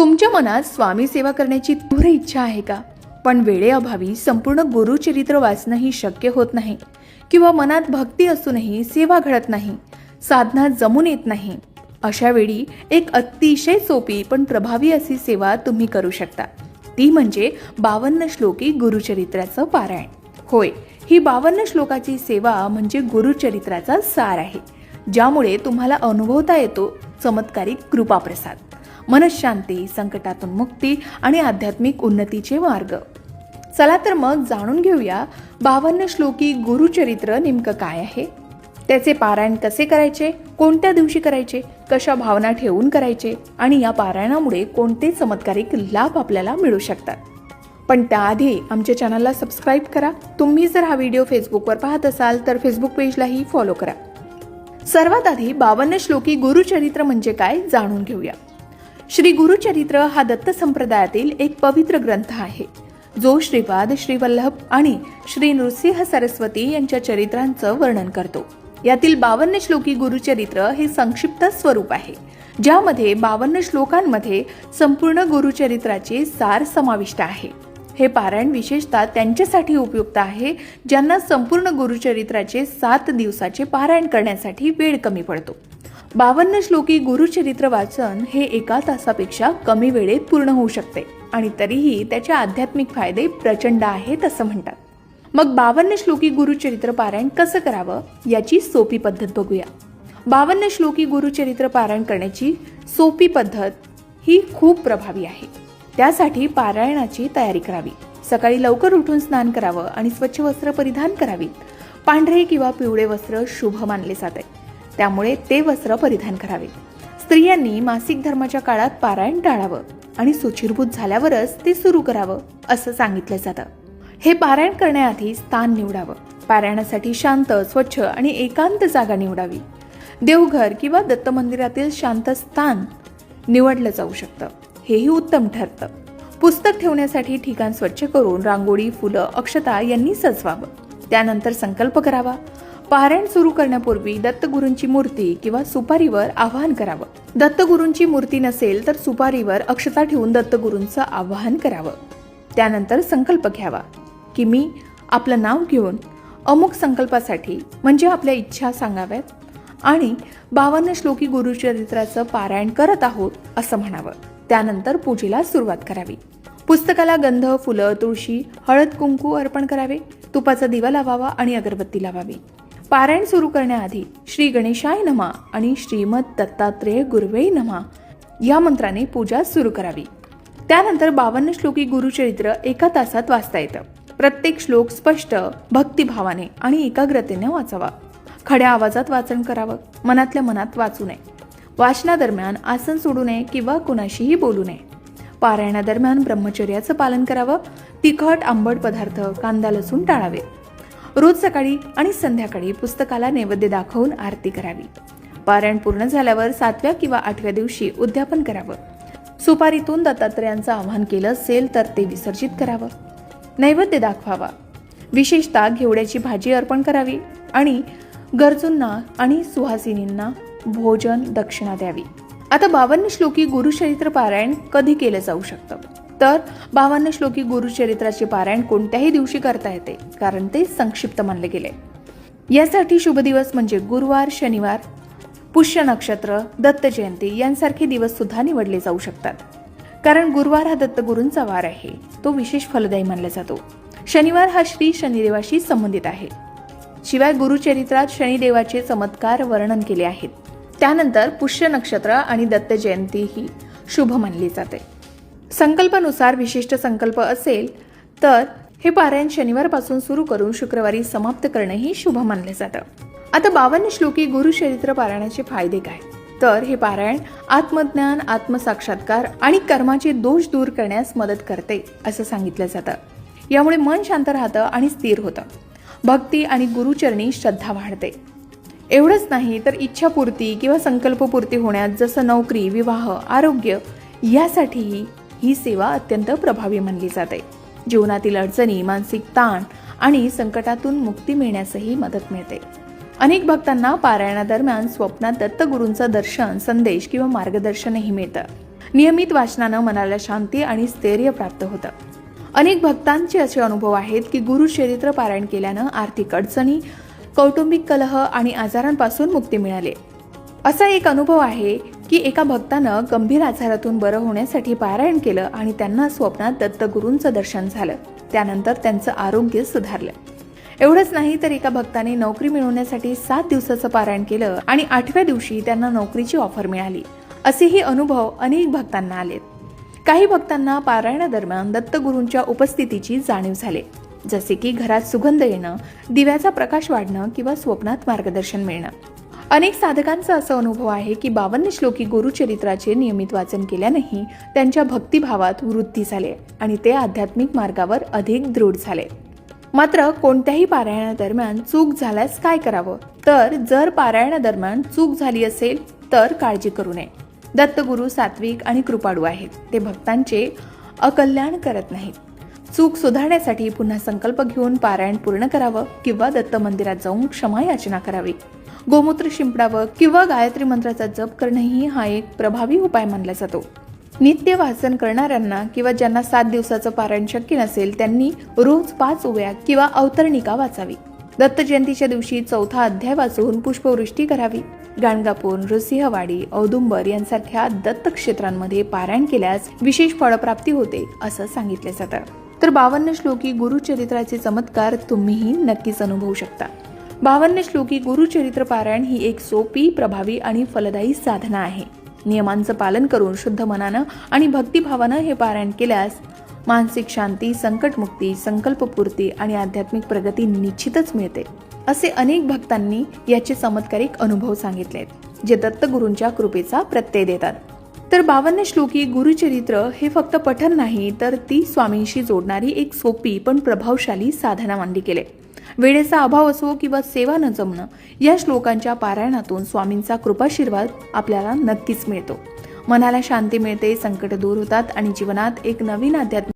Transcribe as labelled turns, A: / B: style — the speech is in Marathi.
A: तुमच्या मनात स्वामी सेवा करण्याची तीव्र इच्छा आहे का? पण वेळेअभावी संपूर्ण गुरुचरित्र वाचणंही शक्य होत नाही. किंवा मनात भक्ती असूनही सेवा घडत नाही. साधना जमून येत नाही. अशा वेळी एक अतिशय सोपी पण प्रभावी अशी सेवा तुम्ही करू शकता. ती म्हणजे बावन्न श्लोकी गुरुचरित्राचं पारायण. होय ही बावन्न श्लोकाची सेवा म्हणजे गुरुचरित्राचा सार आहे. ज्यामुळे तुम्हाला अनुभवता येतो चमत्कारिक कृपाप्रसाद. मनशांती संकटातून मुक्ती आणि आध्यात्मिक उन्नतीचे मार्ग. चला तर मग जाणून घेऊया बावन्न श्लोकी गुरुचरित्र नेमकं काय आहे? त्याचे पारायण कसे करायचे? कोणत्या दिवशी करायचे? कशा भावना ठेवून करायचे? आणि या पारायणामुळे कोणते चमत्कारिक लाभ आपल्याला मिळू शकतात? पण त्याआधी आमच्या चॅनलला सबस्क्राईब करा. तुम्ही जर हा व्हिडिओ फेसबुकवर पाहत असाल तर फेसबुक पेजलाही फॉलो करा. सर्वात आधी बावन्न श्लोकी गुरुचरित्र म्हणजे काय जाणून घेऊया. श्री गुरुचरित्र हा दत्त संप्रदायातील एक पवित्र ग्रंथ आहे. जो श्रीपाद श्रीवल्लभ आणि श्री नृसिंह सरस्वती यांच्या चरित्रांचं वर्णन करतो. यातील बावन्न श्लोकी गुरुचरित्र हे संक्षिप्त स्वरूप आहे. ज्यामध्ये बावन्न श्लोकांमध्ये संपूर्ण गुरुचरित्राचे सार समाविष्ट आहे. हे पारायण विशेषतः त्यांच्यासाठी उपयुक्त आहे ज्यांना संपूर्ण गुरुचरित्राचे सात दिवसाचे पारायण करण्यासाठी वेळ कमी पडतो. बावन्न श्लोकी गुरुचरित्र वाचन हे एका तासापेक्षा कमी वेळेत पूर्ण होऊ शकते. आणि तरीही त्याचे आध्यात्मिक फायदे प्रचंड आहेत असं म्हणतात. मग बावन्न श्लोकी गुरुचरित्र पारायण कसं करावं? याची सोपी पद्धत बघूया. बावन्न श्लोकी गुरुचरित्र पारायण करण्याची सोपी पद्धत ही खूप प्रभावी आहे. त्यासाठी पारायणाची तयारी करावी. सकाळी लवकर उठून स्नान करावं आणि स्वच्छ वस्त्र परिधान करावीत. पांढरे किंवा पिवळे वस्त्र शुभ मानले जाते. त्यामुळे ते वस्त्र परिधान करावे. स्त्रियांनी मासिक धर्माच्या काळात पारायण टाळावं आणि सुचिरभूत झाल्यावरच ते सुरू करावं असं सांगितलं जातं. हे पारायण करण्याआधी स्थान निवडावं. पारायणासाठी शांत स्वच्छ आणि एकांत जागा निवडावी. देवघर किंवा दत्त मंदिरातील शांत स्थान निवडलं जाऊ शकतं. हेही उत्तम ठरतं. पुस्तक ठेवण्यासाठी ठिकाण स्वच्छ करून रांगोळी फुलं अक्षता यांनी सजवावं. त्यानंतर संकल्प करावा. पारायण सुरू करण्यापूर्वी दत्तगुरूंची मूर्ती किंवा सुपारीवर आवाहन करावं. दत्तगुरूंची मूर्ती नसेल तर सुपारीवर अक्षता ठेवून दत्तगुरूंचं आवाहन करावं. त्यानंतर संकल्प घ्यावा की मी आपलं नाव घेऊन अमुक संकल्पासाठी म्हणजे आपल्या इच्छा सांगाव्यात आणि बावन्न श्लोकी गुरुचरित्राचं पारायण करत आहोत असं म्हणावं. त्यानंतर पूजेला सुरुवात करावी. पुस्तकाला गंध फुलं तुळशी हळद कुंकू अर्पण करावे. तुपाचा दिवा लावावा आणि अगरबत्ती लावावी. पारायण सुरू करण्याआधी श्री गणेशाय नमा आणि श्रीमद दत्तात्रेय गुरवे नमा या मंत्राने पूजा सुरू करावी. त्यानंतर बावन्न श्लोकी गुरुचरित्र एका तासात वाचता येतं. प्रत्येक श्लोक स्पष्ट भक्तिभावाने आणि एकाग्रतेने वाचावा. खड्या आवाजात वाचन करावं मनातल्या मनात वाचू नये. वाचनादरम्यान आसन सोडू नये किंवा कुणाशीही बोलू नये. पारायणादरम्यान ब्रह्मचर्याचं पालन करावं तिखट आंबट पदार्थ कांदा लसूण टाळावे रोज सकाळी आणि संध्याकाळी पुस्तकाला नैवेद्य दाखवून आरती करावी. पारायण पूर्ण झाल्यावर सातव्या किंवा आठव्या दिवशी उद्यापन करावं. सुपारीतून दत्तात्रयांचं आवाहन केलं असेल तर ते विसर्जित करावं. नैवेद्य दाखवावा. विशेषतः घेवड्याची भाजी अर्पण करावी आणि गरजूंना आणि सुहासिनींना भोजन दक्षिणा द्यावी. आता बावन्न श्लोकी गुरुचरित्र पारायण कधी केलं जाऊ शकतं? तर भावांना श्लोकी गुरुचरित्राचे पारायण कोणत्याही दिवशी करता येते कारण ते संक्षिप्त मानले गेले. यासाठी शुभ दिवस म्हणजे गुरुवार शनिवार पुष्य नक्षत्र दत्त जयंती यांसारखे दिवस सुद्धा निवडले जाऊ शकतात. कारण गुरुवार हा दत्तगुरूंचा वार आहे तो विशेष फलदायी मानला जातो. शनिवार हा श्री शनिदेवाशी संबंधित आहे. शिवाय गुरुचरित्रात शनिदेवाचे चमत्कार वर्णन केले आहेत. त्यानंतर पुष्य नक्षत्र आणि दत्त जयंती ही शुभ मानली जाते. संकल्पानुसार विशिष्ट संकल्प असेल तर हे पारायण शनिवारपासून सुरू करून शुक्रवारी समाप्त करणेही शुभ मानले जातं. आता बावन्न श्लोकी गुरुचरित्र पारायणाचे फायदे काय? तर हे पारायण आत्मज्ञान आत्मसाक्षात्कार आणि कर्माचे दोष दूर करण्यास मदत करते असं सांगितलं जातं. यामुळे मन शांत राहतं आणि स्थिर होतं. भक्ती आणि गुरुचरणी श्रद्धा वाढते. एवढंच नाही तर इच्छापूर्ती किंवा संकल्पपूर्ती होण्यात जसं नोकरी विवाह आरोग्य यासाठीही ही सेवा अत्यंत प्रभावी मानली जाते. जीवनातील अडचणी मानसिक ताण आणि संकटातून मुक्ती मिळण्यासही मदत मिळते. अनेक भक्तांना पारायणादरम्यान स्वप्नात दत्तगुरूंचं दर्शन संदेश किंवा मार्गदर्शनही मिळतं. नियमित वाचनानं मनाला शांती आणि स्थैर्य प्राप्त होतं. अनेक भक्तांचे असे अनुभव आहेत की गुरुचरित्र पारायण केल्यानं आर्थिक अडचणी कौटुंबिक कलह आणि आजारांपासून मुक्ती मिळाली. असा एक अनुभव आहे की एका भक्तानं गंभीर आजारातून बरं होण्यासाठी पारायण केलं आणि त्यांना स्वप्नात दत्तगुरूंचं दर्शन झालं. त्यानंतर त्यांचं आरोग्य सुधारलं. एवढंच नाही तर एका भक्ताने नोकरी मिळवण्यासाठी सात दिवसाचं पारायण केलं आणि आठव्या दिवशी त्यांना नोकरीची ऑफर मिळाली. असेही अनुभव अनेक भक्तांना आलेत. काही भक्तांना पारायणादरम्यान दत्तगुरूंच्या उपस्थितीची जाणीव झाली. जसे की घरात सुगंध येणं दिव्याचा प्रकाश वाढणं किंवा स्वप्नात मार्गदर्शन मिळणं. अनेक साधकांचा असा अनुभव आहे की बावन्न श्लोकी गुरुचरित्राचे नियमित वाचन केल्यानेही त्यांच्या भक्तिभावात वृद्धी झाले आणि ते आध्यात्मिक मार्गावर अधिक दृढ झाले. मात्र कोणत्याही पारायणादरम्यान चूक झाल्यास काय करावं? तर जर पारायणादरम्यान चूक झाली असेल तर काळजी करू नये. दत्तगुरू सात्विक आणि कृपाळू आहेत. ते भक्तांचे अकल्याण करत नाहीत. चूक सुधारण्यासाठी पुन्हा संकल्प घेऊन पारायण पूर्ण करावं किंवा दत्त मंदिरात जाऊन क्षमा याचना करावी. गोमूत्र शिंपडावं किंवा गायत्री मंत्राचा जप करणंही हा एक प्रभावी उपाय मानला जातो. नित्य वाचन करणाऱ्यांना किंवा ज्यांना सात दिवसाचं पारायण शक्य नसेल त्यांनी रोज पाच उव्या किंवा अवतरणिका वाचावी. दत्त जयंतीच्या दिवशी चौथा अध्याय वाचून पुष्पवृष्टी करावी. गाणगापूर नृसिंहवाडी औदुंबर यांसारख्या दत्त क्षेत्रांमध्ये पारायण केल्यास विशेष फळप्राप्ती होते असं सांगितलं जातं. तर बावन्न श्लोकी गुरुचरित्राचे चमत्कार तुम्हीही नक्कीच अनुभवू शकता. बावन्न श्लोकी गुरुचरित्र पारायण ही एक सोपी प्रभावी आणि फलदायी साधना आहे. नियमांचं पालन करून शुद्ध मनानं आणि भक्तिभावानं हे पारायण केल्यास मानसिक शांती संकटमुक्ती संकल्पपूर्ती आणि आध्यात्मिक प्रगती निश्चितच मिळते असे अनेक भक्तांनी याचे चमत्कारिक अनुभव सांगितलेत जे दत्तगुरूंच्या कृपेचा प्रत्यय देतात. तर बावन्न श्लोकी गुरुचरित्र हे फक्त पठन नाही तर ती स्वामींशी जोडणारी एक सोपी पण प्रभावशाली साधना मांडी गेले. वेळेचा अभाव असो किंवा सेवा न जमणं या श्लोकांच्या पारायणातून स्वामींचा कृपाशीर्वाद आपल्याला नक्कीच मिळतो. मनाला शांती मिळते संकट दूर होतात आणि जीवनात एक नवीन आध्यात्मिक